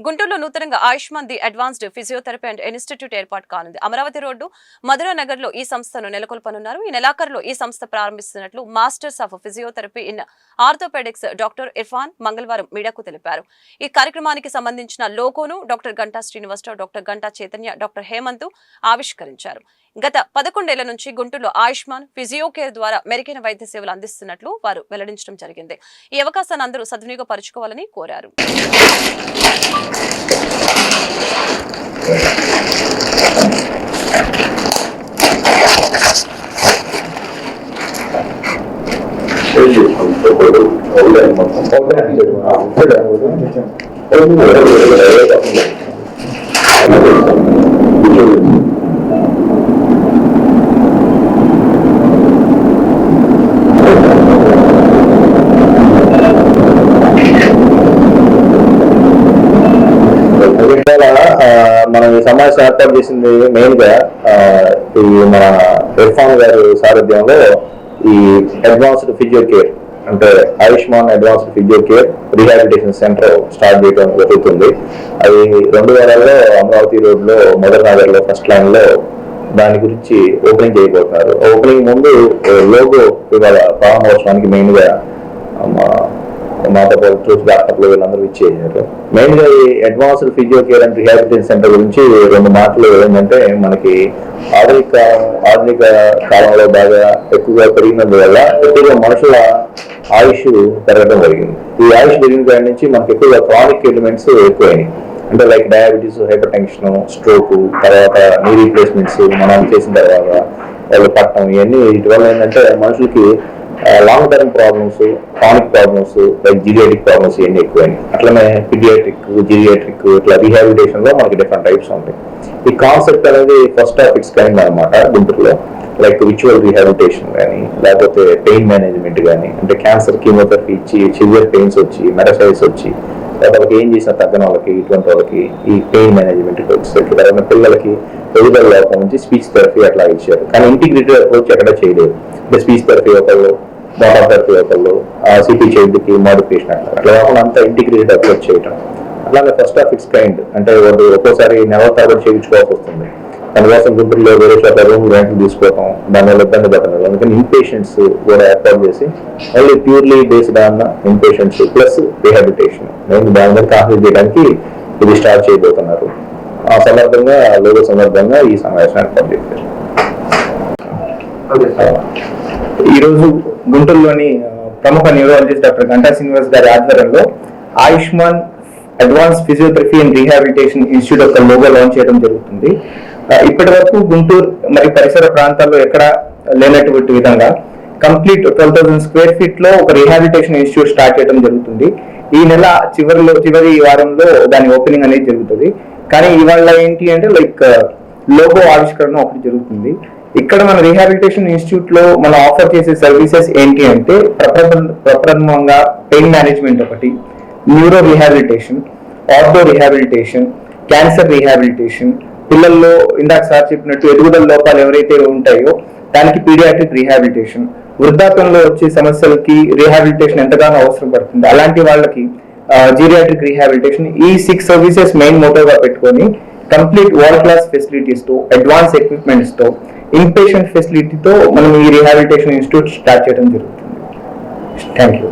గుంటూరులో నూతనంగా Ayushman the advanced physiotherapy and institute ఏర్పాటు కానుంది. అమరావతి రోడ్డు మధురా నగర్లో ఈ సంస్థను నెలకొల్పనున్నారు. ఈ నెలాఖరులో ఈ సంస్థ ప్రారంభిస్తున్నట్లు masters of physiotherapy in orthopaedics doctor Irfan మంగళవారం మీడియాకు తెలిపారు. ఈ కార్యక్రమానికి సంబంధించిన లోగోను doctor Ganta Srinivasarao doctor Ganta Chaitanya doctor Hemant ఆవిష్కరించారు. గత పదకొండేళ్ళ నుంచి గుంటూరులో ఆయుష్మాన్ ఫిజియో కేర్ ద్వారా మెరుగైన వైద్య సేవలు అందిస్తున్నట్లు వారు వెల్లడించడం జరిగింది. ఈ అవకాశాన్ని అందరూ సద్వినియోగపరచుకోవాలని కోరారు. మనం ఈ సమావేశం ఏర్పాటు చేసింది మెయిన్గా ఈ మన ఇర్ఫాన్ గారి సారథ్యంలో ఈ అడ్వాన్స్డ్ ఫిజియో కేర్ అంటే Ayushman advanced physio care rehabilitation centre start చేయడం జరుగుతుంది. అది రెండు వేలలో అమరావతి రోడ్లో మదర్ నగర్లో ఫస్ట్ లైన్లో దాని గురించి ఓపెనింగ్ చేయబోతున్నారు. ఓపెనింగ్ ముందు లోగో ఇవాళ ప్రారంభోత్సవానికి మెయిన్ గా మాతో పాటు ట్రూత్ డాక్టర్లు వీళ్ళందరూ ఇచ్చేసారు మెయిన్గా ఈ advanced physio care and rehabilitation centre గురించి రెండు మాటలు ఏంటంటే మనకి ఆధునిక ఆధునిక కాలంలో బాగా ఎక్కువగా పెరిగినందువల్ల ఎక్కువగా మనుషుల ఆయుష్ పెరగడం జరిగింది. ఈ ఆయుష్ పెరిగిన దాని నుంచి మనకి ఎక్కువగా క్రానిక్ ఎలిమెంట్స్ ఎక్కువైనాయి. అంటే like diabetes hypertension stroke తర్వాత నీ రీప్లేస్మెంట్స్ మనం చేసిన తర్వాత వాళ్ళు పట్టడం ఇవన్నీ ఇటువల్ల ఏంటంటే మనుషులకి long term problems chronic problems like geriatric problems ఇవన్నీ ఎక్కువైనాయి. అట్లనే పిడియాట్రిక్ జిరియాట్రిక్ ఇట్లా రీహాబిలిటేషన్లో మనకి డిఫరెంట్ టైప్స్ ఉంటాయి. ఈ కాన్సెప్ట్ అనేది ఫస్ట్ ఆఫ్ ఇట్స్ కైండ్ అనమాట గుంటూరులో. లైక్ విచువల్ రీహాబిలిటేషన్ కానీ లేకపోతే పెయిన్ మేనేజ్మెంట్ కానీ అంటే క్యాన్సర్ కీమోథెరపీ ఇచ్చి సివియర్ పెయిన్స్ వచ్చి మెటసైజ్ వచ్చి వాళ్ళకి ఏం చేసినా తగ్గని వాళ్ళకి ఇటువంటి వాళ్ళకి ఈ పెయిన్ మేనేజ్మెంట్ వచ్చేసరికి పిల్లలకి ఎదుగుదల లోపం నుంచి స్పీచ్ థెరపీ అట్లా ఇచ్చారు. కానీ ఇంటిగ్రేటెడ్ అప్రోచ్ ఎక్కడ చేయలేదు. అంటే స్పీచ్ థెరపీ ఒకళ్ళు మోటార్ థెరపీ ఒకళ్ళు సిటీ చైల్డ్కి మోడిఫికేషన్ అట్లా. అట్లా కాకుండా అంతా ఇంటిగ్రేటెడ్ అప్రోచ్ చేయటం. అలాగే ఫస్ట్ ఆఫ్ ఇట్స్ కైండ్ అంటే వాళ్ళు ఒక్కోసారి నెల తరబడి చేయించుకోవాల్సి వస్తుంది. దానికోసం గుంటూరులో వేరే చోట రూమ్ రెంట్ తీసుకోవడం దానివల్ల ఇబ్బంది పడలేదు అందుకని ఇన్పేషెంట్స్ కూడా ఏర్పాటు చేసి only purely based on inpatients plus rehabilitation నేను దాని మీద కాన్సెప్ట్ చేయడానికి ఇది స్టార్ట్ చేయబోతున్నారు. ఆ సందర్భంగా లోగో సందర్భంగా ఈ సమావేశం ఏర్పాటు చేశారు. ఈరోజు గుంటూరులోని ప్రముఖ న్యూరాలజిస్ట్ డాక్టర్ గంటా శ్రీనివాస్ గారి ఆధ్వర్యంలో Ayushman advance physiotherapy and rehabilitation institute యొక్క లోగో లాంచ్ చేయడం జరుగుతుంది. ఇప్పటి వరకు గుంటూరు మరియు పరిసర ప్రాంతాల్లో ఎక్కడ లేనటువంటి విధంగా కంప్లీట్ ట్వెల్వ్ థౌసండ్ స్క్వేర్ ఫీట్లో ఒక రీహాబిలిటేషన్ ఇన్స్టిట్యూట్ స్టార్ట్ చేయడం జరుగుతుంది. ఈ నెల చివరిలో చివరి వారంలో దాని ఓపెనింగ్ అనేది జరుగుతుంది. కానీ ఇవాళ ఏంటి అంటే లైక్ లోగో ఆవిష్కరణ ఒకటి జరుగుతుంది. ఇక్కడ మన రీహాబిలిటేషన్ ఇన్స్టిట్యూట్లో మనం ఆఫర్ చేసే సర్వీసెస్ ఏంటి అంటే ప్రప్రథమంగా పెయిన్ మేనేజ్మెంట్ ఒకటి neuro rehabilitation ortho rehabilitation cancer rehabilitation పిల్లల్లో ఇందాక సార్ చెప్పినట్టు ఎదుగుదల లోపాలు ఎవరైతే ఉంటాయో దానికి పీడియాట్రిక్ రీహాబిలిటేషన్. వృద్ధాప్యంలో వచ్చే సమస్యలకి రీహాబిలిటేషన్ ఎంతగానో అవసరం పడుతుంది. అలాంటి వాళ్ళకి జీరియాట్రిక్ రీహాబిలిటేషన్ ఈ సిక్స్ సర్వీసెస్ మెయిన్ మోటోగా పెట్టుకొని కంప్లీట్ వరల్డ్ క్లాస్ ఫెసిలిటీస్తో అడ్వాన్స్ ఎక్విప్మెంట్స్తో ఇన్పేషెంట్ ఫెసిలిటీతో మనం ఈ రీహాబిలిటేషన్ ఇన్స్టిట్యూట్ స్టార్ట్ చేయడం జరుగుతుంది. Thank you